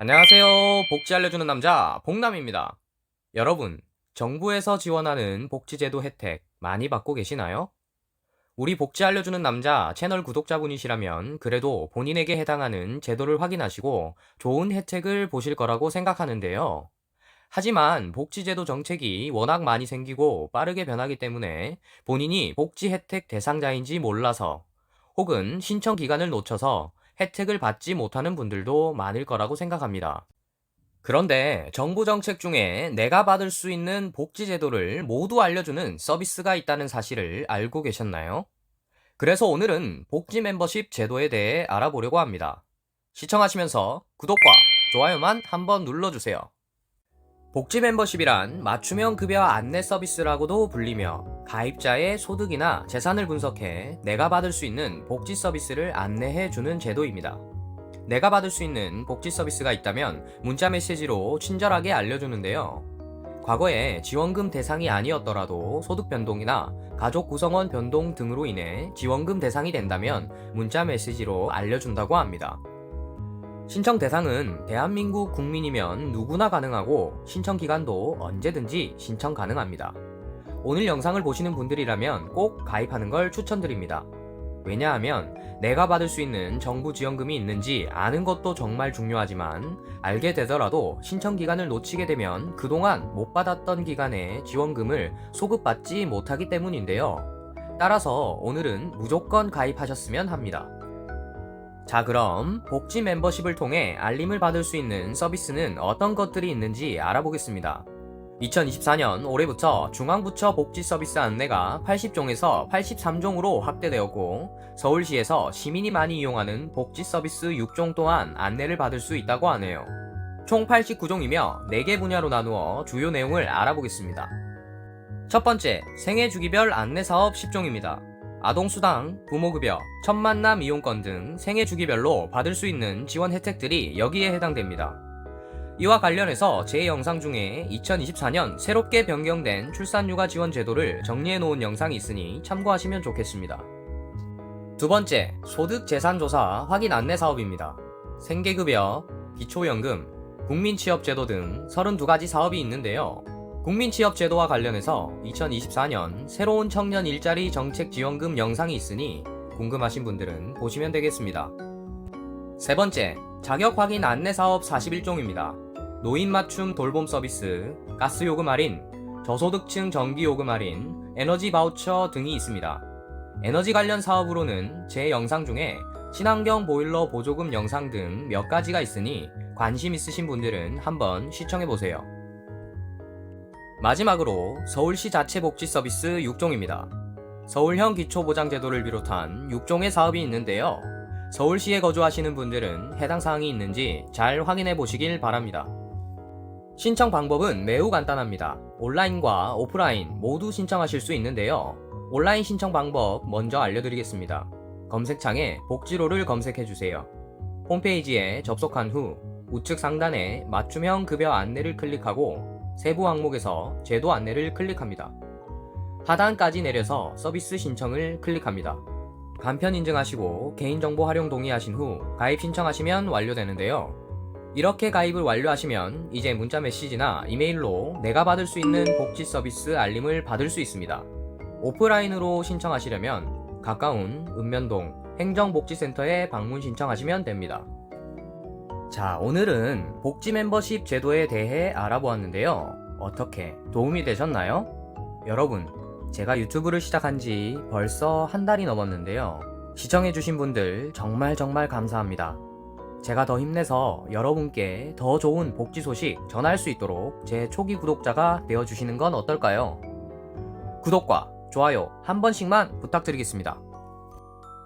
안녕하세요. 복지 알려주는 남자 복남입니다. 여러분, 정부에서 지원하는 복지제도 혜택 많이 받고 계시나요? 우리 복지 알려주는 남자 채널 구독자분이시라면 그래도 본인에게 해당하는 제도를 확인하시고 좋은 혜택을 보실 거라고 생각하는데요. 하지만 복지제도 정책이 워낙 많이 생기고 빠르게 변하기 때문에 본인이 복지 혜택 대상자인지 몰라서 혹은 신청 기간을 놓쳐서 혜택을 받지 못하는 분들도 많을 거라고 생각합니다. 그런데 정부 정책 중에 내가 받을 수 있는 복지 제도를 모두 알려주는 서비스가 있다는 사실을 알고 계셨나요? 그래서 오늘은 복지 멤버십 제도에 대해 알아보려고 합니다. 시청하시면서 구독과 좋아요만 한번 눌러주세요. 복지 멤버십이란 맞춤형 급여 안내 서비스라고도 불리며 가입자의 소득이나 재산을 분석해 내가 받을 수 있는 복지 서비스를 안내해 주는 제도입니다. 내가 받을 수 있는 복지 서비스가 있다면 문자 메시지로 친절하게 알려주는데요. 과거에 지원금 대상이 아니었더라도 소득 변동이나 가족 구성원 변동 등으로 인해 지원금 대상이 된다면 문자 메시지로 알려준다고 합니다. 신청 대상은 대한민국 국민이면 누구나 가능하고 신청 기간도 언제든지 신청 가능합니다. 오늘 영상을 보시는 분들이라면 꼭 가입하는 걸 추천드립니다. 왜냐하면 내가 받을 수 있는 정부 지원금이 있는지 아는 것도 정말 중요하지만 알게 되더라도 신청 기간을 놓치게 되면 그동안 못 받았던 기간에 지원금을 소급받지 못하기 때문인데요. 따라서 오늘은 무조건 가입하셨으면 합니다. 자, 그럼 복지 멤버십을 통해 알림을 받을 수 있는 서비스는 어떤 것들이 있는지 알아보겠습니다. 2024년 올해부터 중앙부처 복지 서비스 안내가 80종에서 83종으로 확대되었고 서울시에서 시민이 많이 이용하는 복지 서비스 6종 또한 안내를 받을 수 있다고 하네요. 총 89종이며 4개 분야로 나누어 주요 내용을 알아보겠습니다. 첫 번째, 생애 주기별 안내 사업 10종입니다. 아동수당, 부모급여, 첫 만남 이용권 등 생애 주기별로 받을 수 있는 지원 혜택들이 여기에 해당됩니다. 이와 관련해서 제 영상 중에 2024년 새롭게 변경된 출산육아 지원 제도를 정리해 놓은 영상이 있으니 참고하시면 좋겠습니다. 두 번째, 소득재산조사 확인 안내 사업입니다. 생계급여, 기초연금, 국민취업제도 등 32가지 사업이 있는데요. 국민취업제도와 관련해서 2024년 새로운 청년 일자리 정책 지원금 영상이 있으니 궁금하신 분들은 보시면 되겠습니다. 세 번째, 자격 확인 안내 사업 41종입니다. 노인 맞춤 돌봄 서비스, 가스 요금 할인, 저소득층 전기 요금 할인, 에너지 바우처 등이 있습니다. 에너지 관련 사업으로는 제 영상 중에 친환경 보일러 보조금 영상 등 몇 가지가 있으니 관심 있으신 분들은 한번 시청해 보세요. 마지막으로 서울시 자체 복지 서비스 6종입니다. 서울형 기초보장제도를 비롯한 6종의 사업이 있는데요. 서울시에 거주하시는 분들은 해당 사항이 있는지 잘 확인해 보시길 바랍니다. 신청 방법은 매우 간단합니다. 온라인과 오프라인 모두 신청하실 수 있는데요. 온라인 신청 방법 먼저 알려드리겠습니다. 검색창에 복지로를 검색해 주세요. 홈페이지에 접속한 후 우측 상단에 맞춤형 급여 안내를 클릭하고 세부 항목에서 제도 안내를 클릭합니다. 하단까지 내려서 서비스 신청을 클릭합니다. 간편 인증하시고 개인정보 활용 동의하신 후 가입 신청하시면 완료되는데요. 이렇게 가입을 완료하시면 이제 문자 메시지나 이메일로 내가 받을 수 있는 복지 서비스 알림을 받을 수 있습니다. 오프라인으로 신청하시려면 가까운 읍면동 행정복지센터에 방문 신청하시면 됩니다. 자, 오늘은 복지 멤버십 제도에 대해 알아보았는데요. 어떻게 도움이 되셨나요? 여러분, 제가 유튜브를 시작한 지 벌써 한 달이 넘었는데요. 시청해주신 분들 정말 정말 감사합니다. 제가 더 힘내서 여러분께 더 좋은 복지 소식 전할 수 있도록 제 초기 구독자가 되어주시는 건 어떨까요? 구독과 좋아요 한 번씩만 부탁드리겠습니다.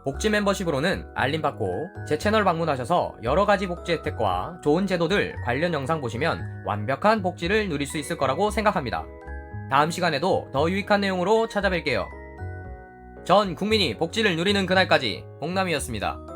복지 멤버십으로는 알림받고 제 채널 방문하셔서 여러가지 복지 혜택과 좋은 제도들 관련 영상 보시면 완벽한 복지를 누릴 수 있을 거라고 생각합니다. 다음 시간에도 더 유익한 내용으로 찾아뵐게요. 전 국민이 복지를 누리는 그날까지 복남이었습니다.